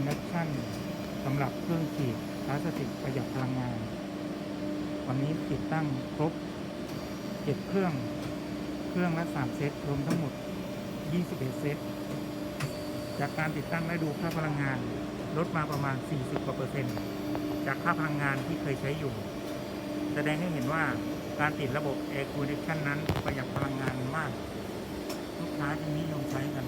คเน็กชั่นสำหรับเครื่องฉีดพลาสติกประหยัดพลังงาน วันนี้ติดตั้งครบเจ็ดเครื่องเครื่องละ 3 เซตรวมทั้งหมด 21 เซต จากการติดตั้งและดูค่าพลังงาน ลดมาประมาณ 40กว่าเปอร์เซ็นต์จากค่าพลังงานที่เคยใช้อยู่ แสดงให้เห็นว่าการติดระบบ Air Condition นั้นประหยัดพลังงานมาก ลูกค้าที่นิยมใช้กัน